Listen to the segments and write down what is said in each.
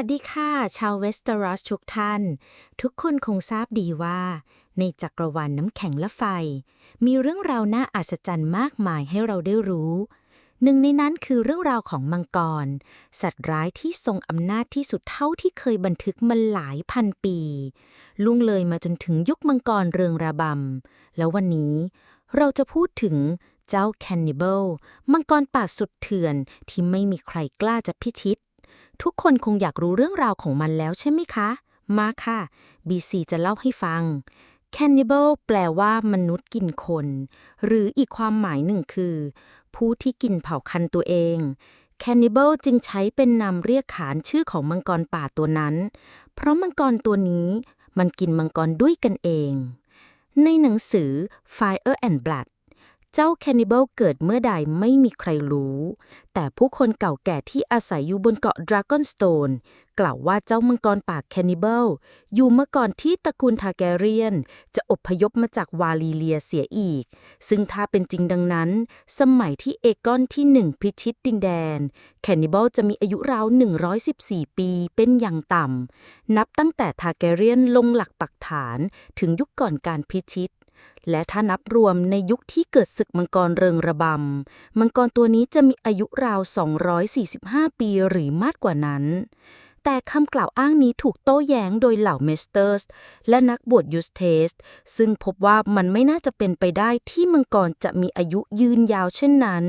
วัสดีค่ะ ชาวเวสเตอรอสทุกท่าน ทุกคนคงทราบดีว่า ในจักรวาลนน้ำแข็งและไฟ มีเรื่องราวน่าอัศจรรย์มากมายให้เราได้รู้ หนึ่งในนั้นคือเรื่องราวของมังกร สัตว์ร้ายที่ทรงอำนาจที่สุดเท่าที่เคยบันทึกมาหลายพันปี ล่วงเลยมาจนถึงยุคมังกรเรืองระบำ แล้ววันนี้เราจะพูดถึงเจ้าแคนนิเบิลมังกรป่าสุดเถื่อนที่ไม่มีใครกล้าจะพิชิต ทุกคนคงอยากรู้เรื่องราวของมันแล้วใช่ไหมคะ มาค่ะ BC จะเล่าให้ฟัง Cannibal แปลว่ามนุษย์กินคน หรืออีกความหมายหนึ่งคือ ผู้ที่กินเผ่าคันตัวเอง Cannibal จึงใช้เป็นนามเรียกขานชื่อของมังกรป่าตัวนั้น เพราะมังกรตัวนี้มันกินมังกรด้วยกันเอง ในหนังสือ Fire and Blood เจ้าแคนิเบิลเกิดเมื่อใดไม่มีใครรู้ แต่ผู้คนเก่าแก่ที่อาศัยอยู่บนเกาะดราก้อนสโตนกล่าวว่าเจ้ามังกรป่าแคนิเบิลอยู่เมื่อก่อนที่ตระกูลทาแกเรียน จะอพยพมาจากวาลีเลียเสียอีก ซึ่งถ้าเป็นจริงดังนั้น สมัยที่เอกอนที่หนึ่งพิชิตดินแดน แคนิเบิลจะมีอายุราว 114 ปีเป็นอย่างต่ำ นับตั้งแต่ทาแกเรียนลงหลักปักฐานถึงยุคก่อนการพิชิต และถ้านับรวมในยุคที่เกิดศึกมังกรเริงระบำ มังกรตัวนี้จะมีอายุราว 245 ปีหรือมากกว่านั้น แต่คำกล่าวอ้างนี้ถูกโต้แย้งโดยเหล่าเมสเตอร์สและนักบวชยูสเทส ซึ่งพบว่ามันไม่น่าจะเป็นไปได้ที่มังกรจะมีอายุยืนยาวเช่นนั้น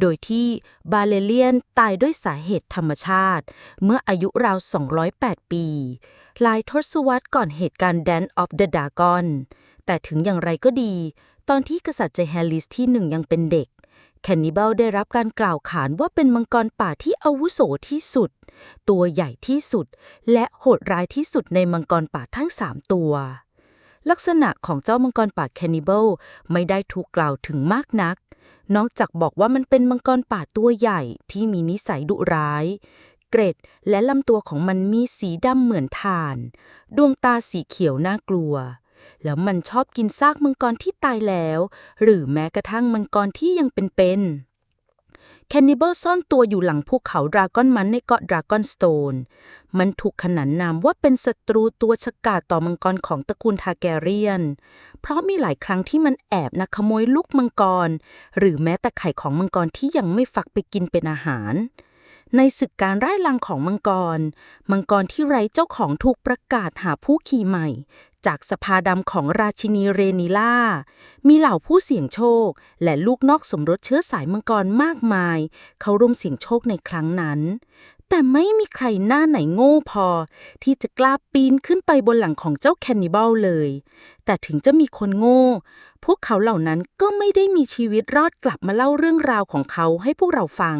โดยที่บาเลเลียนตายด้วยสาเหตุธรรมชาติ เมื่ออายุราว 208 ปี หลายทศวรรษก่อนเหตุการณ์ Dance of the Dragon แต่ถึงอย่างไรก็ดี ตอนที่กษัตริย์เจแฮลิสที่หนึ่งยังเป็นเด็ก แคนนิบาลได้รับการกล่าวขานว่าเป็นมังกรป่าที่อาวุโสที่สุด ตัวใหญ่ที่สุด และโหดร้ายที่สุดในมังกรป่าทั้งสามตัว ลักษณะของเจ้ามังกรป่าแคนนิบาลไม่ได้ถูกกล่าวถึงมากนัก นอกจากบอกว่ามันเป็นมังกรป่าตัวใหญ่ที่มีนิสัยดุร้ายเกร็ดและลำตัวของมันมีสีดำเหมือนถ่าน ดวงตาสีเขียวน่ากลัว แล้วมันชอบกินซากมังกรที่ตายแล้ว หรือแม้กระทั่งมังกรที่ยังเป็นๆแคนนิบ a ลซ่อนตัวอยู่หลังภูเขาดราก้อนมันในเกาะดราก้อนสโตน มันถูกขนานนามว่าเป็นศัตรูตัวฉกาจต่อมังกรของตระกูลทาแกเรียน เพราะมีหลายครั้งที่มันแอบนะขโมยลูกมังกร หรือแม้แต่ไข่ของมังกรที่ยังไม่ฟักไปกินเป็นอาหารในศึกการไล่ลังของมังกร มังกรที่ไร้เจ้าของถูกประกาศหาผู้ขี่ใหม่ จากสภาดำของราชินีเรนิล่า มีเหล่าผู้เสี่ยงโชค และลูกนอกสมรสเชื้อสายมังกรมากมาย เขาร่วมเสี่ยงโชคในครั้งนั้น แต่ไม่มีใครหน้าไหนโง่พอ ที่จะกล้าปีนขึ้นไปบนหลังของเจ้าแคนนิบาลเลย แต่ถึงจะมีคนโง่ พวกเขาเหล่านั้นก็ไม่ได้มีชีวิตรอดกลับมาเล่าเรื่องราวของเขาให้พวกเราฟัง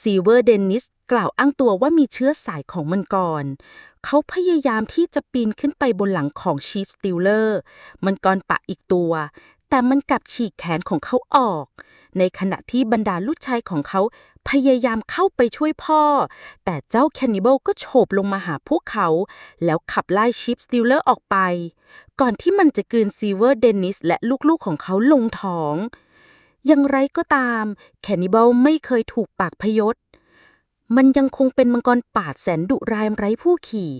ซีเวอร์เดนนิสกล่าวอ้างตัวว่ามีเชื้อสายของมังกร เขาพยายามที่จะปีนขึ้นไปบนหลังของชีฟสติลเลอร์ มังกรปะอีกตัว แต่มันกลับฉีกแขนของเขาออก ในขณะที่บรรดาลูกชายของเขาพยายามเข้าไปช่วยพ่อ แต่เจ้าแคนนิบ a ลก็โฉบลงมาหาพวกเขา แล้วขับไล่ชีฟสติลเลอร์ออกไป ก่อนที่มันจะกลืนซีเวอร์เดนนิสและลูกๆของเขาลงท้อง อย่างไรก็ตาม แคนิบ a ลไม่เคยถูกปากพยศ มันยังคงเป็นมังกรป่าแสนดุร้ายไร้ผู้ขี่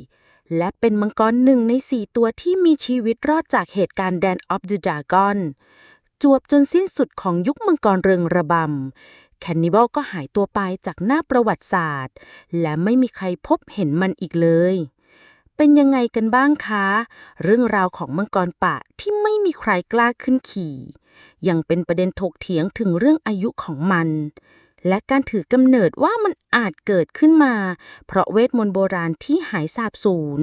และเป็นมังกรหนึ่งในสี่ตัวที่มีชีวิตรอดจากเหตุการณ์ Dance of the Dragon จวบจนสิ้นสุดของยุคมังกรเริงระบำ แคนนิบ a ลก็หายตัวไปจากหน้าประวัติศาสตร์ และไม่มีใครพบเห็นมันอีกเลย เป็นยังไงกันบ้างคะ เรื่องราวของมังกรป่าที่ไม่มีใครกล้าขึ้นขี่ ยังเป็นประเด็นถกเถียงถึงเรื่องอายุของมัน และการถือกำเนิดว่ามันอาจเกิดขึ้นมา เพราะเวทมนต์โบราณที่หายสาบสูญ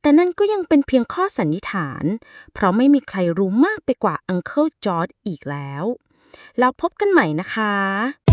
แต่นั่นก็ยังเป็นเพียงข้อสันนิษฐาน เพราะไม่มีใครรู้มากไปกว่าอังเคิลจอร์ดอีกแล้ว แล้วพบกันใหม่นะคะ